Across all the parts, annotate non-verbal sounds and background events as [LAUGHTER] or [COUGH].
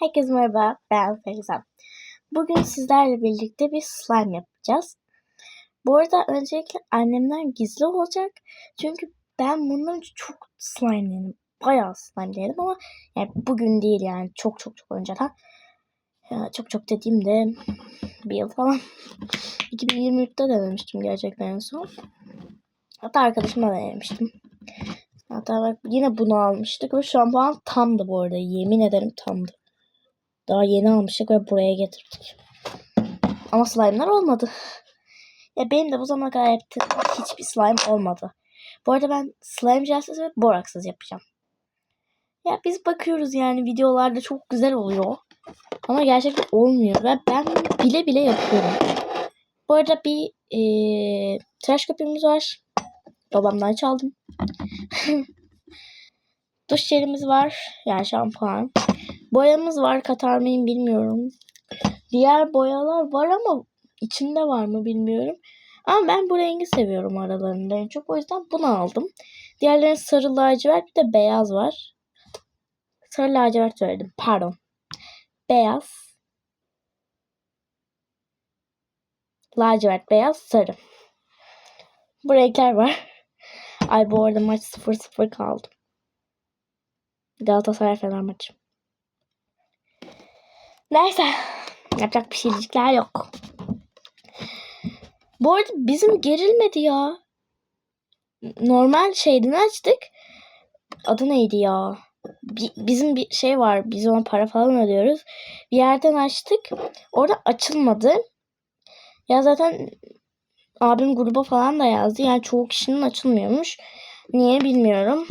Herkese merhaba, ben Feriza. Bugün sizlerle birlikte bir slime yapacağız. Bu arada öncelikle annemden gizli olacak. Çünkü ben bundan çok slime yedim. Bayağı slime yedim ama yani bugün değil yani çok çok çok önceden. Ya çok çok dediğimde bir yıl falan. [LAUGHS] 2023'te denemiştim gerçekten en son. Hatta arkadaşıma denemiştim. Hatta bak yine bunu almıştık ve şampuan tamdı bu arada. Yemin ederim tamdı. Daha yeni almıştık ve buraya getirdik. Ama slime'lar olmadı. Ya benim de bu zamana kadar yaptığım hiçbir slime olmadı. Bu arada ben slime jelsiz ve boraksız yapacağım. Ya biz bakıyoruz yani videolarda çok güzel oluyor. Ama gerçekten olmuyor ve ben bile bile yapıyorum. Bu arada bir ee, tıraş köpüğümüz var. Babamdan çaldım. [LAUGHS] Duş jelimiz var. Yani şampuan. Boyamız var. Katar mıyım bilmiyorum. Diğer boyalar var ama içinde var mı bilmiyorum. Ama ben bu rengi seviyorum aralarında en çok. O yüzden bunu aldım. Diğerlerinin sarı lacivert bir de beyaz var. Sarı lacivert söyledim. Pardon. Beyaz. Lacivert, beyaz, sarı. Bu renkler var. Ay bu arada maç 0-0 kaldı. Galatasaray Fener maçı. Neyse. Yapacak bir şeycikler yok. Bu arada bizim gerilmedi ya. Normal şeyden açtık. Adı neydi ya? Bi- bizim bir şey var. Biz ona para falan ödüyoruz. Bir yerden açtık. Orada açılmadı. Ya zaten abim gruba falan da yazdı. Yani çoğu kişinin açılmıyormuş. Niye bilmiyorum.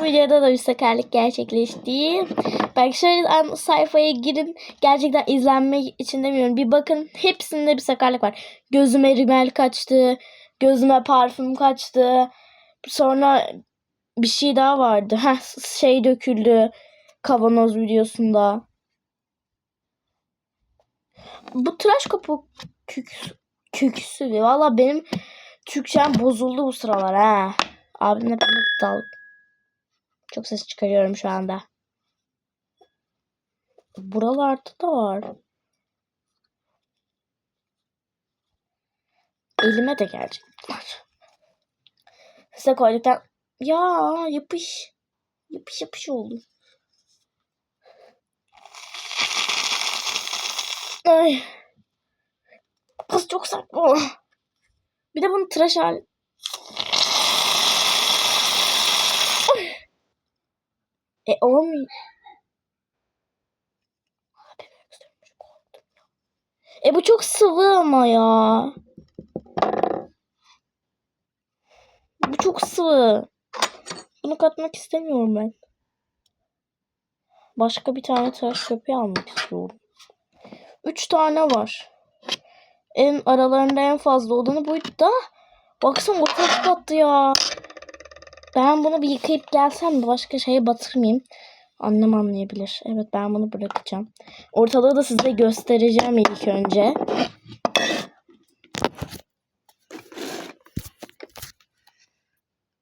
Bu videoda da bir sakarlık gerçekleşti. Belki şöyle sayfaya girin. Gerçekten izlenmek için demiyorum. Bir bakın hepsinde bir sakarlık var. Gözüme rimel kaçtı. Gözüme parfüm kaçtı. Sonra bir şey daha vardı. Heh, şey döküldü. Kavanoz videosunda. Bu tıraş kopu kük, küküsü. Valla benim Türkçem bozuldu bu sıralar ha. Abimle ben de dal. Çok ses çıkarıyorum şu anda. Buralarda da var. Elime de gelecek bunlar. [LAUGHS] Size koyduktan... Ya yapış. Yapış yapış oldu. Ay. Kız çok sert bu. Bir de bunun tıraş hali. E olmuyor. E bu çok sıvı ama ya. Bu çok sıvı. Bunu katmak istemiyorum ben. Başka bir tane tıraş köpüğü almak istiyorum. Üç tane var. En aralarında en fazla olanı buydu da. Baksana ortalık battı ya. Ben bunu bir yıkayıp gelsem mi başka şeye batırmayayım. Annem anlayabilir. Evet ben bunu bırakacağım. Ortalığı da size göstereceğim ilk önce.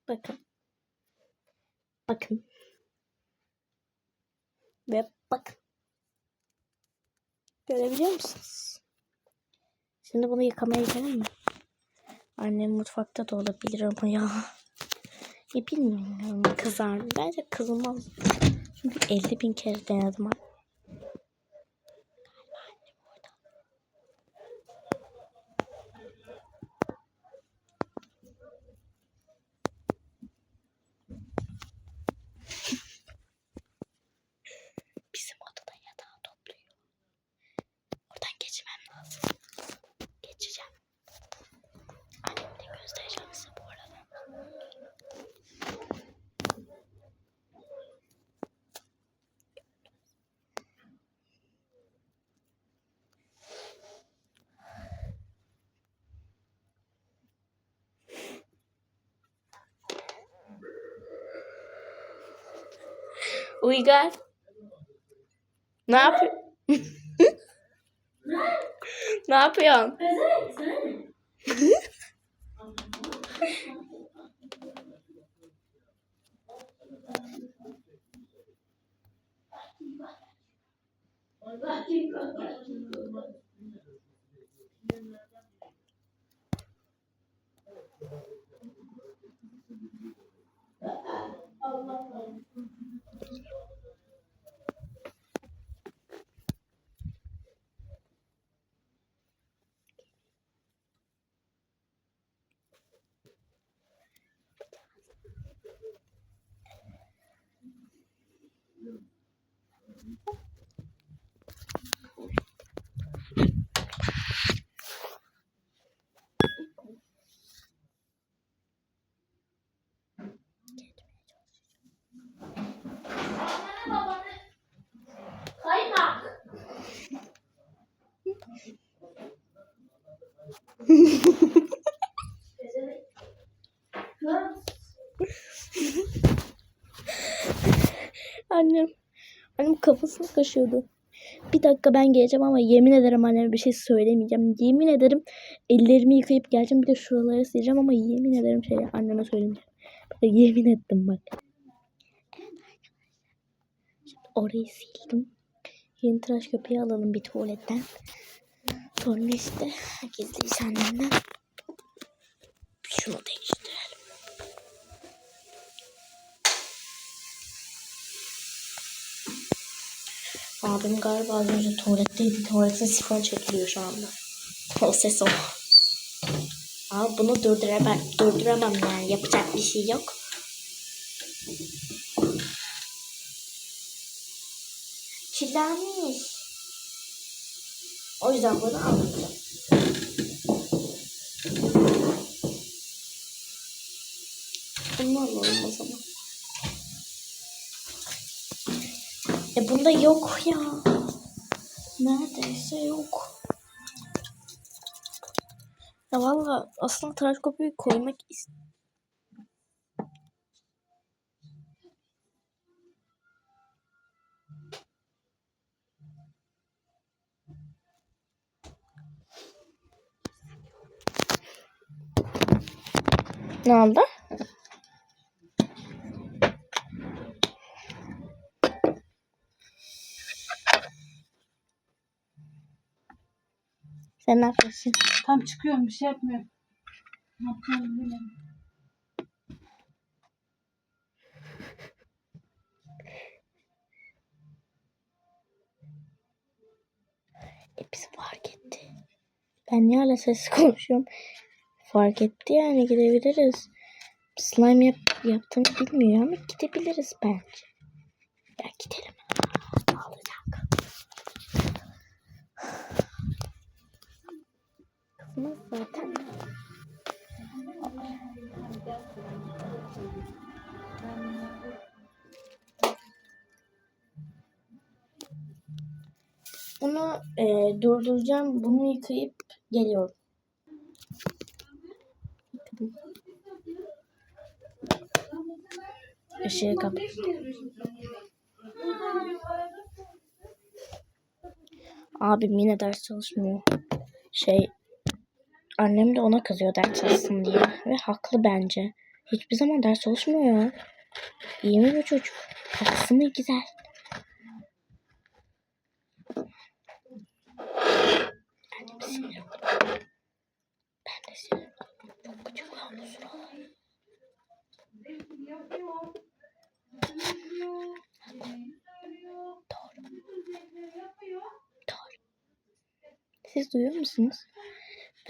Bakın. Bakın. Ve bakın. Görebiliyor musunuz? Şimdi bunu yıkamaya gidelim mi? Annem mutfakta da olabilir ama ya. Ya bilmiyorum kızar mı? Bence kızmaz. Çünkü 50 bin kere denedim. Bizim Uygar. Ne yapıyor? [LAUGHS] ne yapıyorsun? [LAUGHS] Annem. Annem kafasını kaşıyordu. Bir dakika ben geleceğim ama yemin ederim anneme bir şey söylemeyeceğim. Yemin ederim ellerimi yıkayıp geleceğim. Bir de şuraları sileceğim ama yemin ederim şey anneme söylemeyeceğim. Yemin ettim bak. Orayı sildim. Yeni tıraş köpeği alalım bir tuvaletten. Sonra işte gizli annemden. Şunu değiştirelim. Abim galiba az önce tuvaletteydi. Tuvaletin sifon çekiliyor şu anda. O ses o. Aa, bunu durduramam, durduramam yani. Yapacak bir şey yok. Kirlenmiş. O yüzden bunu almayacağım. Bunu alalım o zaman. E bunda yok ya. Neredeyse yok. Ya valla aslında tıraş köpüğü koymak ist Ne oldu? Sen ne yapıyorsun? Tam çıkıyorum bir şey yapmıyorum. Ne yapacağımı bilmiyorum. Hepsi fark etti. Ben niye hala sessiz konuşuyorum? Fark etti yani gidebiliriz. Slime yap yaptığını bilmiyor ama gidebiliriz bence. Ya gidelim. Kızmaz zaten. Bunu e, durduracağım. Bunu yıkayıp geliyorum. Işığı kapat. Abim yine ders çalışmıyor. Şey annem de ona kızıyor ders çalışsın diye. Ve haklı bence. Hiçbir zaman ders çalışmıyor. İyi mi bu çocuk? Haklısın mı güzel? Siz duyuyor musunuz?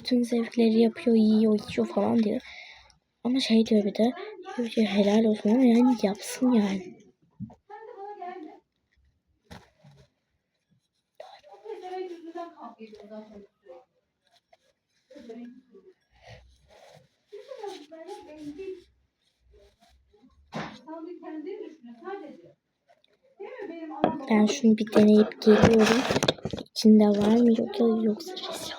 Bütün zevkleri yapıyor, yiyor, içiyor falan diyor. Ama şey diyor bir de, ki helal olsun ama yani yapsın yani. Ben şunu bir deneyip geliyorum. İçinde var mı yok ya yoksa rezil